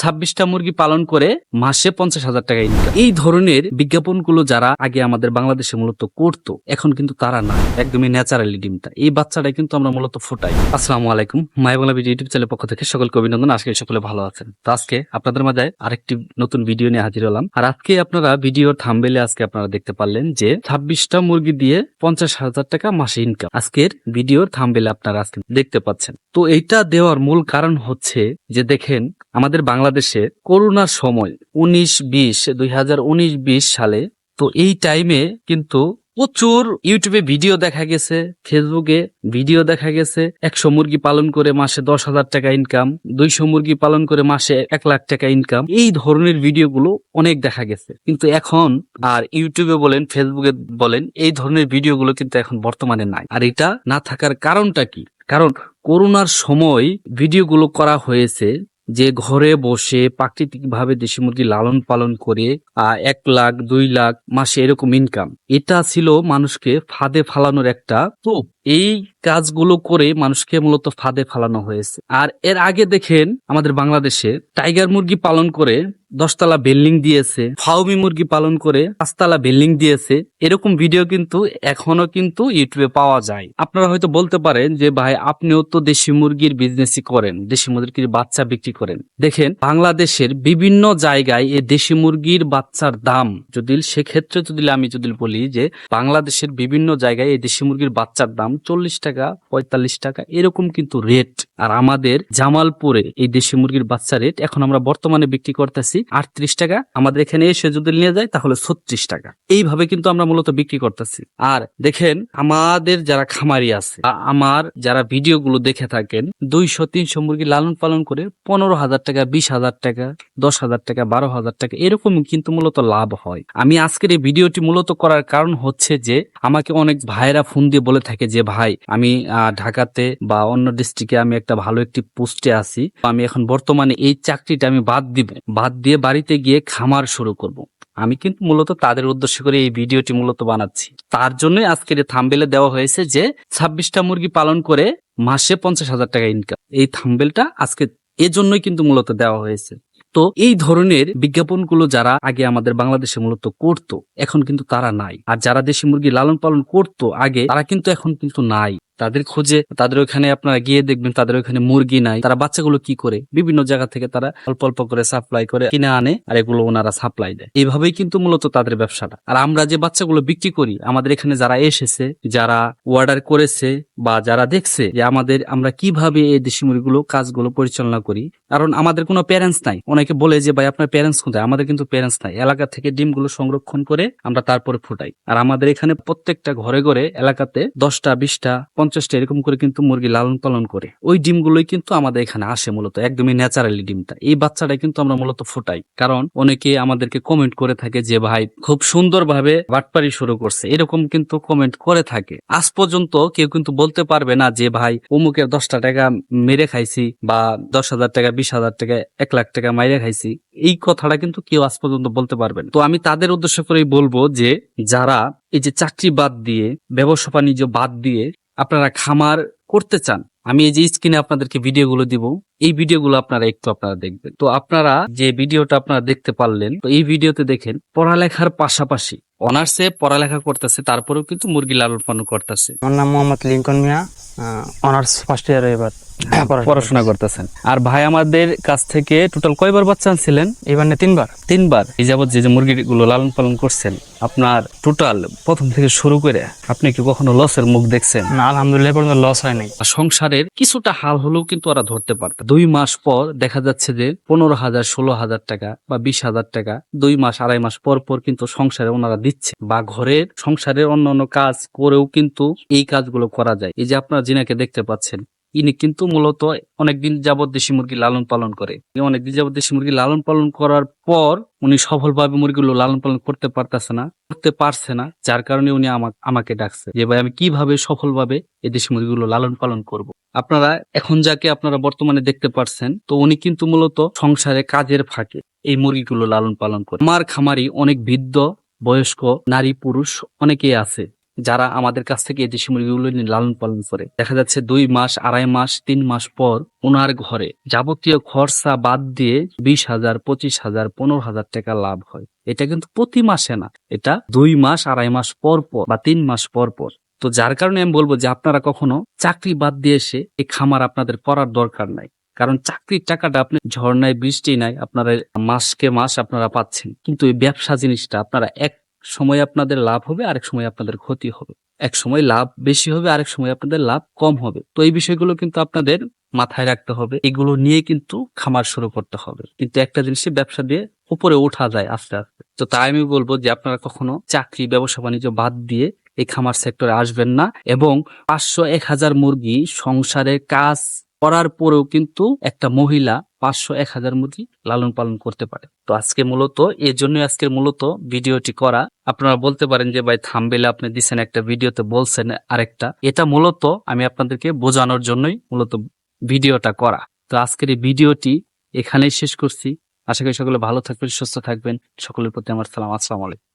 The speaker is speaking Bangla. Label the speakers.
Speaker 1: ছাব্বিশটা মুরগি পালন করে মাসে পঞ্চাশ হাজার টাকা ইনকাম এই ধরনের বিজ্ঞাপনগুলো যারা আগে আমাদের বাংলাদেশে মূলত করতো, এখন কিন্তু তারা না। একদমই ন্যাচারালি ডিমটা। এই বাচ্চাটা কিন্তু আমরা মূলত ফোটাই। আসসালামু আলাইকুম। মাই বাংলা ভিডিও ইউটিউব চ্যানেলের পক্ষ থেকে সকলকে অভিনন্দন। আজকে সকলে ভালো আছেন। তো আজকে আপনাদের মাঝে আরেকটি নতুন ভিডিও নিয়ে হাজির হলাম। আর আজকে আপনারা ভিডিওর থাম্বেলে আজকে আপনারা দেখতে পারলেন যে ছাব্বিশটা মুরগি দিয়ে পঞ্চাশ হাজার টাকা মাসে ইনকাম আজকের ভিডিওর থাম্বেলে আপনারা আজকে দেখতে পাচ্ছেন। তো এইটা দেওয়ার মূল কারণ হচ্ছে যে দেখেন, আমাদের বাংলাদেশে করোনার সময় উনিশ বিশ দুই হাজার উনিশ বিশ সালে, তো এই টাইমে কিন্তু প্রচুর ইউটিউবে ভিডিও দেখা গেছে ফেসবুকে ভিডিও দেখা গেছে, একশো মুরগি পালন করে মাসে দশ হাজার টাকা ইনকাম দুইশো মুরগি পালন করে মাসে এক লাখ টাকা ইনকাম এই ধরনের ভিডিওগুলো অনেক দেখা গেছে। কিন্তু এখন আর ইউটিউবে বলেন ফেসবুকে বলেন, এই ধরনের ভিডিওগুলো কিন্তু এখন বর্তমানে নাই। আর এটা না থাকার কারণটা কি? কারণ করোনার সময় ভিডিওগুলো করা হয়েছে যে ঘরে বসে প্রাকৃতিকভাবে দেশি মুরগি লালন পালন করে এক লাখ, দুই লাখ মাসে এরকম ইনকাম এটা ছিল মানুষকে ফাঁদে ফালানোর একটা তো এই কাজগুলো করে মানুষকে মূলত ফাঁদে ফালানো হয়েছে। আর এর আগে দেখেন আমাদের বাংলাদেশে টাইগার মুরগি পালন করে দশতলা বিল্ডিং দিয়েছে ফাউমি মুরগি পালন করে পাঁচতলা বিল্ডিং দিয়েছে। এরকম ভিডিও কিন্তু এখনও কিন্তু ইউটিউবে পাওয়া যায়। আপনারা হয়তো বলতে পারেন যে, ভাই, আপনিও তো দেশি মুরগির বিজনেসই করেন, দেশি মুরগির বাচ্চা বিক্রি করেন। দেখেন, বাংলাদেশের বিভিন্ন জায়গায় এই দেশি মুরগির বাচ্চার দাম যদি, সেক্ষেত্রে যদি আমি যদি বলি যে, বাংলাদেশের বিভিন্ন জায়গায় এই দেশি মুরগির বাচ্চার দাম চল্লিশ টাকা, পঁয়তাল্লিশ টাকা, এরকম কিন্তু রেট আর আমাদের জামালপুরে এই দেশি মুরগির বাচ্চা রেট এখন আমরা বর্তমানে বিক্রি করতেছি আটত্রিশ টাকা। আমাদের এখানে এসে যদি নিয়ে যায়, তাহলে ছত্রিশ টাকা। এইভাবে কিন্তু আমরা মূলত বিক্রি করতেছি। আর দেখেন, আমাদের যারা খামারি আছে আমার যারা ভিডিওগুলো দেখে থাকেন, দুইশো, তিনশো মুরগি লালন পালন করে পনেরো হাজার টাকা, বিশ হাজার টাকা, দশ হাজার টাকা, বারো হাজার টাকা, এরকম কিন্তু মূলত লাভ হয়। আমি আজকের এই ভিডিওটি মূলত করার কারণ হচ্ছে যে, আমাকে অনেক ভাইরা ফোন দিয়ে বলে থাকে যে ভাই, আমি ঢাকাতে বা অন্য ডিস্ট্রিক্টে আমি একটা ভালো একটি পোস্টে আছি। আমি এখন বর্তমানে এই চাকরিটা আমি বাদ দিব। বাদ দিয়ে বাড়িতে গিয়ে খামার শুরু করব। আমি কিন্তু মূলত তাদের উদ্দেশ্য করে এই ভিডিওটি মূলত বানাচ্ছি। তার জন্যই আজকের থাম্বেলে দেওয়া হয়েছে যে, ছাব্বিশটা মুরগি পালন করে মাসে পঞ্চাশ হাজার টাকা ইনকাম এই থাম্বেলটা আজকে এজন্যই কিন্তু মূলত দেওয়া হয়েছে। তো এই ধরনের বিজ্ঞাপনগুলো যারা আগে আমাদের বাংলাদেশে মূলত করত, এখন কিন্তু তারা নাই। আর যারা দেশি মুরগি লালন পালন করতো আগে, তারা কিন্তু এখন কিন্তু নাই। তাদের খোঁজে, তাদের ওখানে আপনারা গিয়ে দেখবেন তাদের ওখানে মুরগি নাই। তারা বাচ্চাগুলো কি করে? বিভিন্ন জায়গা থেকে তারা অল্প অল্প করে সাপ্লাই করে, কিনে আনে আর এগুলো ওনারা সাপ্লাই দেয়। এইভাবেই কিন্তু মূলত তাদের ব্যবসাটা। আর আমরা যে বাচ্চাগুলো বিক্রি করি, আমাদের এখানে যারা এসেছে, যারা অর্ডার করেছে বা যারা দেখছে যে আমাদের, আমরা কীভাবে এই দেশি মুরগিগুলো, কাজগুলো পরিচালনা করি, কারণ আমাদের কোনো প্যারেন্টস নাই। অনেকে বলে যে, ভাই, আপনার প্যারেন্টস কোথায়? আমাদের কিন্তু প্যারেন্টস নাই। এলাকা থেকে ডিমগুলো সংরক্ষণ করে আমরা তারপরে ফুটাই। আর আমাদের এখানে প্রত্যেকটা ঘরে ঘরে এলাকাতে দশটা, বিশটা পঞ্চাশটা এরকম করে কিন্তু মুরগি লালন পালন করে। ওই ডিমগুলোই কিন্তু আমাদের এখানে আসে মূলত, একদমই ন্যাচারালি ডিমটা। এই বাচ্চাটা কিন্তু আমরা মূলত ফুটাই। কারণ অনেকে আমাদেরকে কমেন্ট করে থাকে যে, ভাই, খুব সুন্দরভাবে বাটপারি শুরু করছে। এরকম কিন্তু কমেন্ট করে থাকে। আজ পর্যন্ত কেউ কিন্তু বলতে পারবে না যে, ভাই, অমুকের দশটা টাকা মেরে খাইছি বা দশ হাজার টাকা, বিশ হাজার টাকা, এক লাখ টাকা মাইরে খাইছি। এই কথাটা কিন্তু কেউ আজ পর্যন্ত বলতে পারবে না। তো আমি তাদের উদ্দেশ্য করেই বলব যে, যারা এই যে চাকরি বাদ দিয়ে, ব্যবসা বাণিজ্য বাদ দিয়ে আপনারা খামার করতে চান, আমি এই যে স্ক্রিনে আপনাদেরকে ভিডিওগুলো দিব, এই ভিডিওগুলো আপনারা একটু আপনারা দেখবেন। তো আপনারা যে ভিডিওটা আপনারা দেখতে পারলেন, তো এই ভিডিওতে দেখেন, পড়ালেখার পাশাপাশি অনার্সে পড়ালেখা করতেছে, তারপরেও কিন্তু মুরগি লালন পালন করতেছে।
Speaker 2: আমার নাম Mohammad Lincoln Mia honours first year এবার।
Speaker 1: পড়াশোনা করতেছেন। আর ভাই আমাদের কাছ থেকে টোটাল কয়বার বাচ্চা আনছিলেন?
Speaker 2: এবার না তিনবার।
Speaker 1: তিনবার। এই যাবৎ যে যে মুরগিগুলো লালন পালন করছেন আপনার টোটাল প্রথম থেকে শুরু করে আপনি কি কখনো লসের মুখ দেখছেন?
Speaker 2: না আলহামদুলিল্লাহ পর্যন্ত লস হয় নাই।
Speaker 1: সংসারের কিছুটা হাল হলেও কিন্তু ওরা ধরতে পারত। দুই মাস পর দেখা যাচ্ছে যে পনেরো হাজার ষোলো হাজার টাকা বা বিশ হাজার টাকা দুই মাস আড়াই মাস পর পর কিন্তু সংসারে ওনারা দিচ্ছে বা ঘরের সংসারের অন্য অন্য কাজ করেও কিন্তু এই কাজগুলো করা যায়। এই যে আপনারা জিনাকে দেখতে পাচ্ছেন ইনি কিন্তু মূলত অনেকদিন যাবৎ দেশি মুরগি লালন পালন করে। অনেকদিন যাবৎ দেশি মুরগি লালন পালন করার পর উনি সফলভাবে মুরগিগুলো লালন পালন করতে পারতেছে না, করতে পারছে না, যার কারণে উনি আমা- আমাকে ডাকছে যে, ভাই, আমি কীভাবে সফলভাবে এই দেশি মুরগিগুলো লালন পালন করব। আপনারা এখন যাকে আপনারা বর্তমানে দেখতে পারছেন, তো উনি কিন্তু মূলত সংসারে কাজের ফাঁকে এই মুরগিগুলো লালন পালন করে। আমার খামারি অনেক বৃদ্ধ, বয়স্ক, নারী, পুরুষ অনেকেই আছে। যারা আমাদের কাছ থেকে এই দেশি মুরগিগুলো লালন পালন করে। দেখা যাচ্ছে দুই মাস, আড়াই মাস, তিন মাস পর ওনার ঘরে যাবতীয় খরচা বাদ দিয়ে বিশ হাজার, পঁচিশ হাজার, পনেরো হাজার টাকা লাভ হয়। এটা কিন্তু প্রতি মাসে না, এটা দুই মাস, আড়াই মাস পর পর বা তিন মাস পর পর। তো যার কারণে আমি বলব যে আপনারা কখনো চাকরি বাদ দিয়ে এসে এই খামার আপনাদের করার দরকার নাই। কারণ চাকরির টাকাটা আপনি ঝর্ণায়, বৃষ্টি নাই, আপনারা মাসকে মাস আপনারা পাচ্ছেন। কিন্তু এই ব্যবসা জিনিসটা আপনারা এক সময় আপনাদের লাভ হবে, আরেক সময় আপনাদের ক্ষতি হবে। এক সময় লাভ বেশি হবে, আরেক সময় আপনাদের লাভ কম হবে। তো এই বিষয়গুলো কিন্তু আপনাদের মাথায় রাখতে হবে। এগুলো নিয়ে কিন্তু খামার শুরু করতে হবে। কিন্তু একটা জিনিসে ব্যবসা দিয়ে উপরে ওঠা যায় আস্তে আস্তে। তো তাই আমি বলব যে আপনারা কখনো চাকরি, ব্যবসা, বাণিজ্য বাদ দিয়ে এই খামার সেক্টরে আসবেন না এবং পাঁচশো, এক হাজার মুরগি সংসারে কাজ করার পরেও কিন্তু একটা মহিলা পাঁচশো এক হাজার মুরগি লালন পালন করতে পারে। তো আজকে মূলত এই জন্য আজকের মূলত ভিডিওটি করা। আপনারা বলতে পারেন যে, ভাই, থামবেলে আপনি দিচ্ছেন একটা ভিডিওতে বলছেন আরেকটা। এটা মূলত আমি আপনাদেরকে বোঝানোর জন্যই মূলত ভিডিওটা করা। তো আজকের এই ভিডিওটি এখানেই শেষ করছি। আশা করি সকলে ভালো থাকবেন, সুস্থ থাকবেন। সকলের প্রতি আমার সালাম। আসসালামু আলাইকুম।